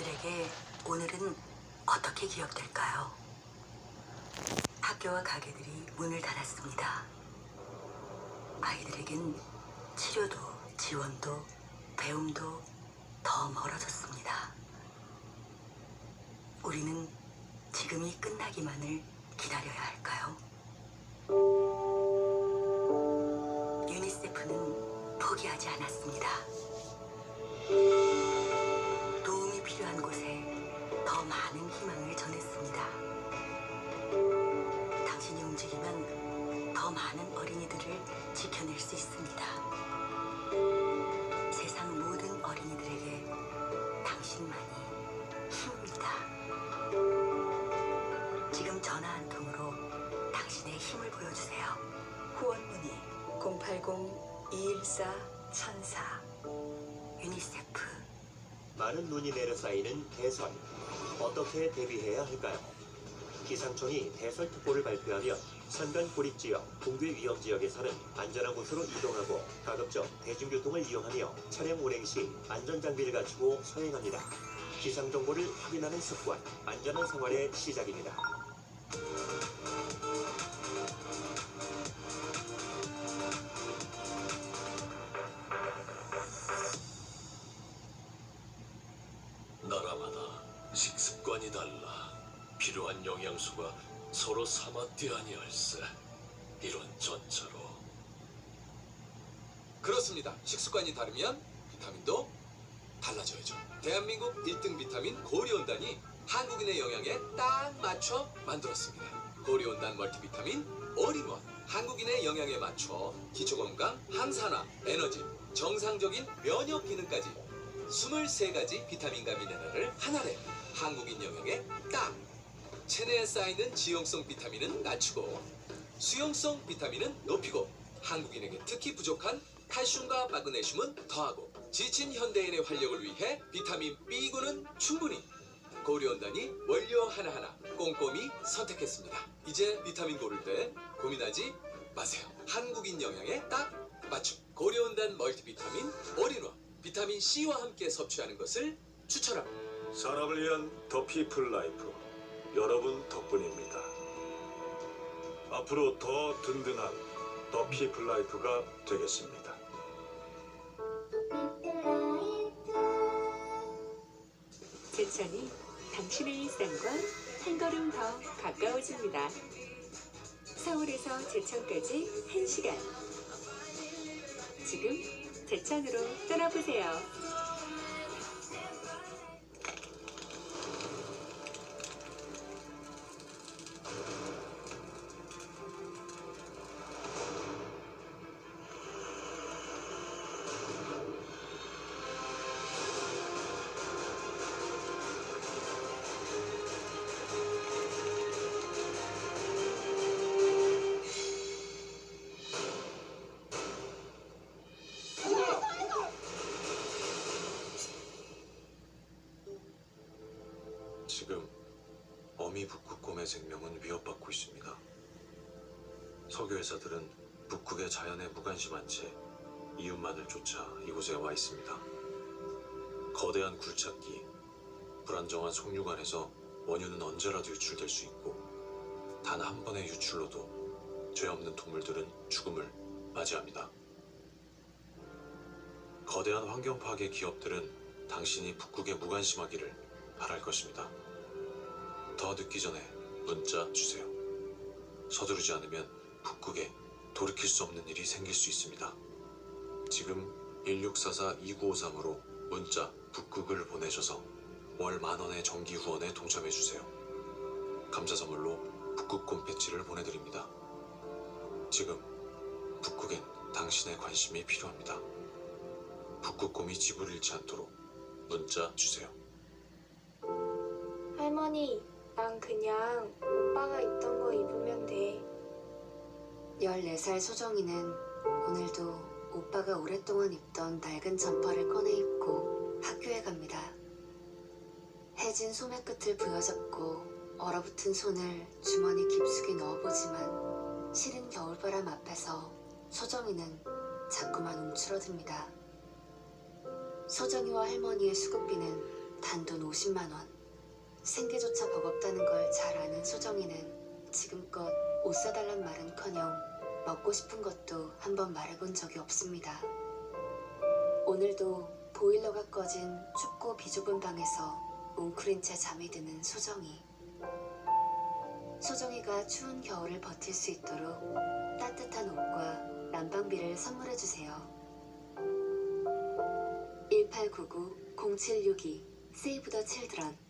아이들에게 오늘은 어떻게 기억될까요? 학교와 가게들이 문을 닫았습니다. 아이들에겐 치료도 지원도 배움도 더 멀어졌습니다. 우리는 지금이 끝나기만을 기다려야 할까요? 유니세프는 포기하지 않았습니다. 희망을 전했습니다. 당신이 움직이면 더 많은 어린이들을 지켜낼 수 있습니다. 세상 모든 어린이들에게 당신만이 힘입니다. 지금 전화 한 통으로 당신의 힘을 보여주세요. 후원 문의 080-214-1004 유니세프 많은 눈이 내려 쌓이는 대설. 어떻게 대비해야 할까요? 기상청이 대설 특보를 발표하면 산간 고립 지역, 붕괴 위험 지역에서는 안전한 곳으로 이동하고 가급적 대중교통을 이용하며 차량 운행 시 안전장비를 갖추고 서행합니다. 기상 정보를 확인하는 습관, 안전한 생활의 시작입니다. 습관이 달라 필요한 영양소가 서로 삼았디 아니할세 이런 전처로 그렇습니다. 식습관이 다르면 비타민도 달라져야죠. 대한민국 1등 비타민 고리온단이 한국인의 영양에 딱 맞춰 만들었습니다. 고리온단 멀티비타민 올인원 한국인의 영양에 맞춰 기초건강, 항산화, 에너지, 정상적인 면역 기능까지 23가지 비타민과 미네랄을 하나에 한국인 영양에 딱 체내에 쌓이는 지용성 비타민은 낮추고 수용성 비타민은 높이고 한국인에게 특히 부족한 칼슘과 마그네슘은 더하고 지친 현대인의 활력을 위해 비타민 B군은 충분히 고려온단이 원료 하나하나 꼼꼼히 선택했습니다. 이제 비타민 고를 때 고민하지 마세요. 한국인 영양에 딱 맞춤 고려온단 멀티비타민 올인원 비타민 C와 함께 섭취하는 것을 추천합니다. 사람을 위한 더 피플 라이프 여러분 덕분입니다. 앞으로 더 든든한 더 피플 라이프가 되겠습니다. 제천이 당신의 일상과 한 걸음 더 가까워집니다. 서울에서 제천까지 1시간. 지금 제천으로 떠나보세요. 지금 어미 북극곰의 생명은 위협받고 있습니다. 석유회사들은 북극의 자연에 무관심한 채 이웃만을 쫓아 이곳에 와 있습니다. 거대한 굴착기, 불안정한 속류관에서 원유는 언제라도 유출될 수 있고 단 한 번의 유출로도 죄 없는 동물들은 죽음을 맞이합니다. 거대한 환경 파괴 기업들은 당신이 북극에 무관심하기를 바랄 것입니다. 더 늦기 전에 문자 주세요. 서두르지 않으면 북극에 돌이킬 수 없는 일이 생길 수 있습니다. 지금 1644-2953으로 문자 북극을 보내셔서 월 만원의 정기 후원에 동참해 주세요. 감사 선물로 북극곰 패치를 보내드립니다. 지금 북극엔 당신의 관심이 필요합니다. 북극곰이 집을 잃지 않도록 문자 주세요. 할머니, 난 그냥 오빠가 입던 거 입으면 돼. 14살 소정이는 오늘도 오빠가 오랫동안 입던 낡은 점퍼를 꺼내 입고 학교에 갑니다. 해진 소매 끝을 부여잡고 얼어붙은 손을 주머니 깊숙이 넣어보지만 시린 겨울바람 앞에서 소정이는 자꾸만 움츠러듭니다. 소정이와 할머니의 수급비는 단돈 50만 원. 생계조차 버겁다는 걸 잘 아는 소정이는 지금껏 옷 사달란 말은커녕 먹고 싶은 것도 한번 말해본 적이 없습니다. 오늘도 보일러가 꺼진 춥고 비좁은 방에서 웅크린 채 잠이 드는 소정이. 소정이가 추운 겨울을 버틸 수 있도록 따뜻한 옷과 난방비를 선물해주세요. 1899-0762 세이브 더 칠드런